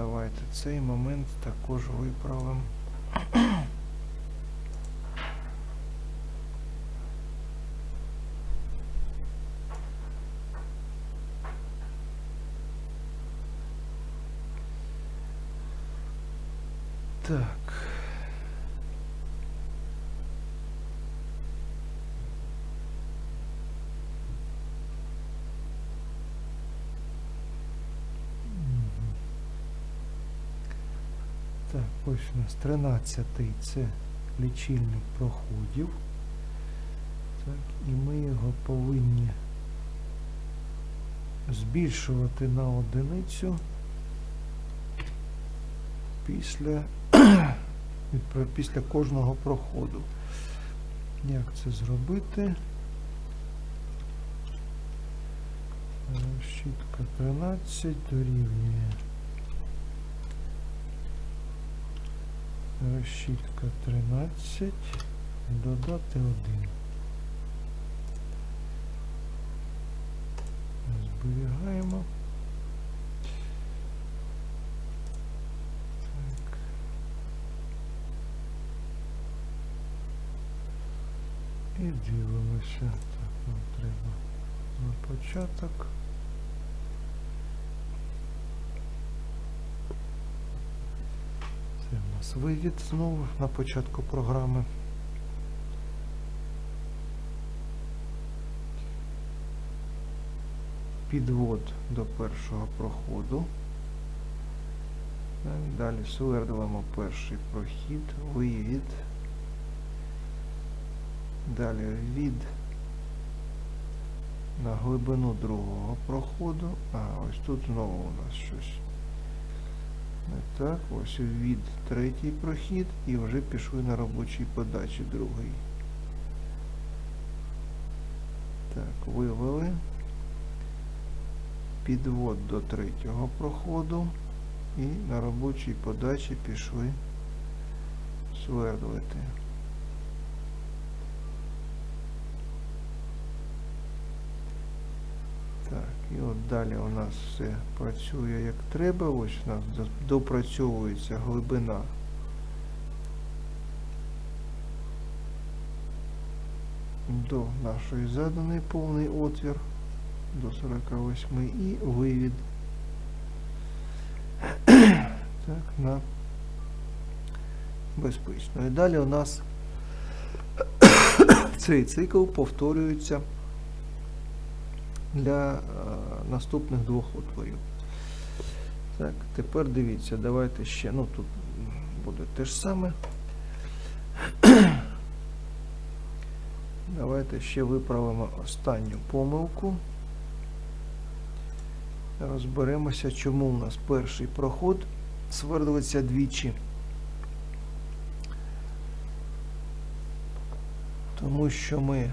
Давайте цей момент також виправимо. Так. Ось у нас 13 це лічильник проходів. Так, і ми його повинні збільшувати на одиницю після, після кожного проходу. Як це зробити? Е, Щітка 13 дорівнює. Решітка 13, додати 1. Зберігаємо. Так. І дивимося. Так, нам треба на початок. Це у нас вивід знову на початку програми. Підвод до першого проходу. Далі свердлимо перший прохід, вивід. Далі від на глибину другого проходу. А, ось тут знову у нас щось. Так, ось від третій прохід і вже пішли на робочій подачі другий. Так, вивели. Підвод до третього проходу і на робочій подачі пішли свердлити. Так, і от далі у нас все працює як треба. Ось у нас допрацьовується глибина. До нашої заданої повний отвір до 48 і вивід. Так, на безпечно. І далі у нас цей цикл повторюється для е, наступних двох отворів. Так, тепер дивіться, давайте ще, ну тут буде те ж саме. Давайте ще виправимо останню помилку. Розберемося, чому у нас перший проход свердлиться двічі. Тому що ми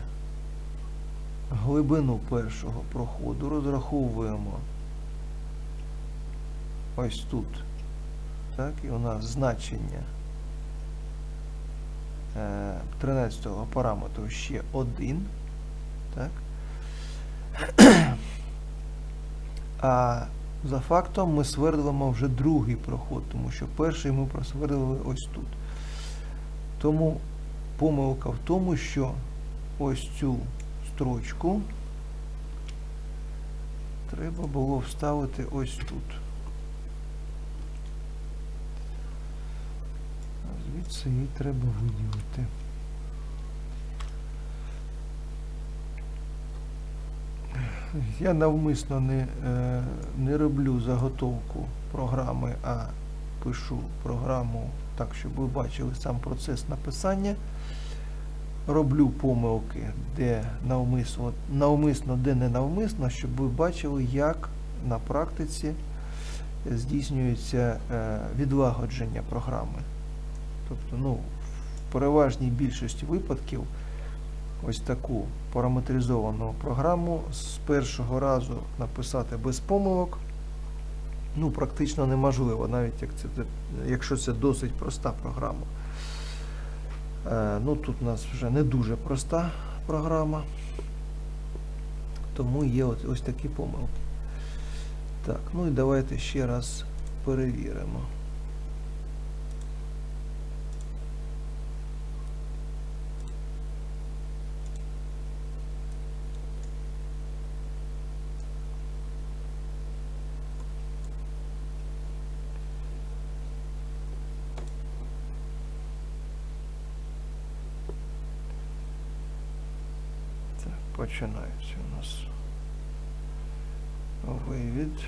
глибину першого проходу розраховуємо ось тут. Так, і у нас значення 13-го параметру ще 1. Так. А за фактом ми свердлимо вже другий проход, тому що перший ми просвердлили ось тут. Тому помилка в тому, що ось цю строчку треба було вставити ось тут. Звідси її треба виділити. Я навмисно не, е, не роблю заготовку програми, а пишу програму так, щоб ви бачили сам процес написання. Роблю помилки, де навмисно, навмисно, де не навмисно, щоб ви бачили, як на практиці здійснюється е, відлагодження програми. Тобто, ну, в переважній більшості випадків ось таку параметризовану програму з першого разу написати без помилок ну, практично неможливо, навіть як це, якщо це досить проста програма. Е, ну, тут у нас вже не дуже проста програма, тому є ось, ось такі помилки. Так, ну і давайте ще раз перевіримо. Так, починається у нас вивід.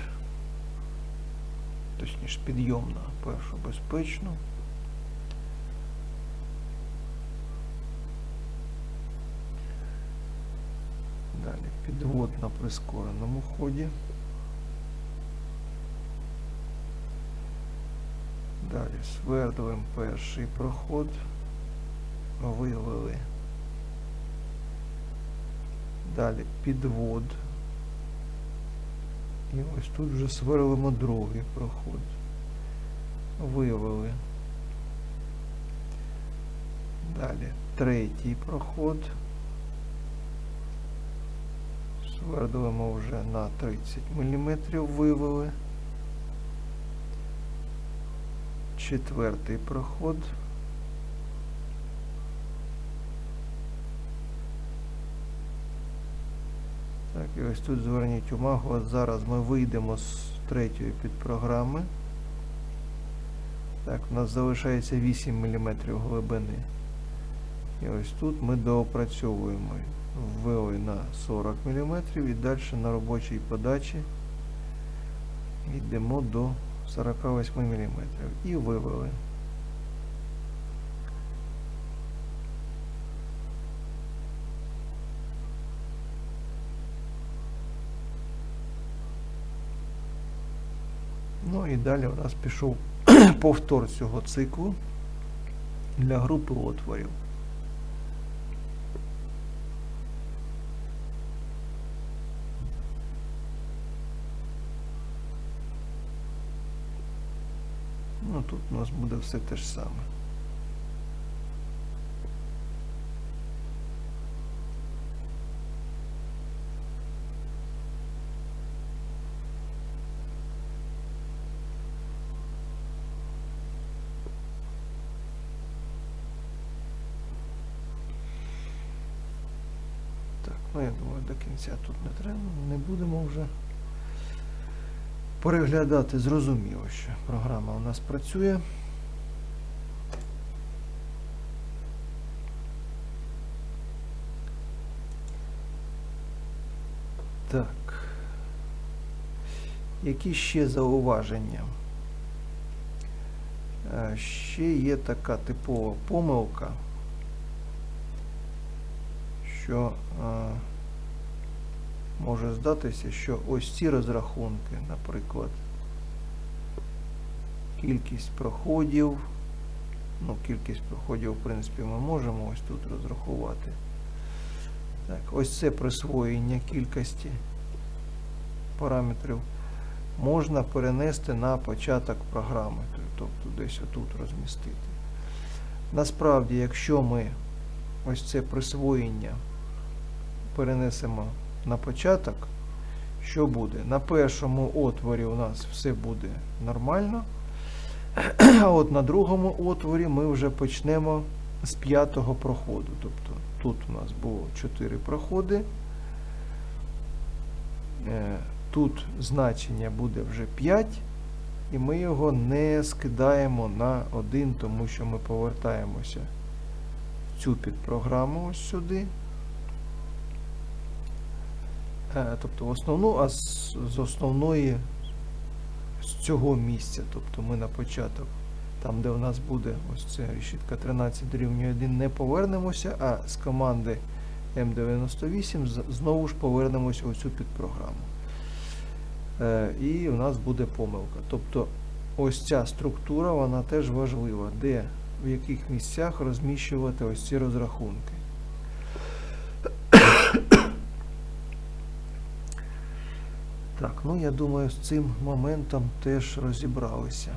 Точніше, підйом на першу безпечну. Далі підвод на прискореному ході. Далі свердлим перший проход. Вивели. Далі підвод. І ось тут вже сверлимо другий проход. Вивели. Далі третій проход. Свердлимо вже на 30 мм вивели. Четвертий проход. Так, і ось тут зверніть увагу, от зараз ми вийдемо з третьої підпрограми. Так, у нас залишається 8 мм глибини. І ось тут ми доопрацьовуємо. Ввели на 40 мм і далі на робочій подачі йдемо до 48 мм. І вивели. Ну і далі у нас пішов повтор цього циклу для групи отворів. Ну тут у нас буде все те ж саме. Так, ну я думаю, до кінця тут не треба, не будемо вже переглядати. Зрозуміло, що програма у нас працює. Так. Які ще зауваження? Е, Ще є така типова помилка що е, може здатися, що ось ці розрахунки, наприклад, кількість проходів, ну, кількість проходів, в принципі, ми можемо ось тут розрахувати. Так, ось це присвоєння кількості параметрів можна перенести на початок програми, тобто десь отут розмістити. Насправді, якщо ми ось це присвоєння перенесемо на початок, що буде? На першому отворі у нас все буде нормально, а от на другому отворі ми вже почнемо з п'ятого проходу. Тобто тут у нас було 4 проходи. Е, Тут значення буде вже 5, і ми його не скидаємо на 1, тому що ми повертаємося в цю підпрограму ось сюди. Е, Тобто основну, а з, з основної з цього місця, тобто ми на початок, там де у нас буде ось ця решітка 13 дорівнює 1, не повернемося, а з команди М98 знову ж повернемося у цю підпрограму. Е, І у нас буде помилка. Тобто ось ця структура, вона теж важлива, де в яких місцях розміщувати ось ці розрахунки. Так, ну я думаю, з цим моментом теж розібралися.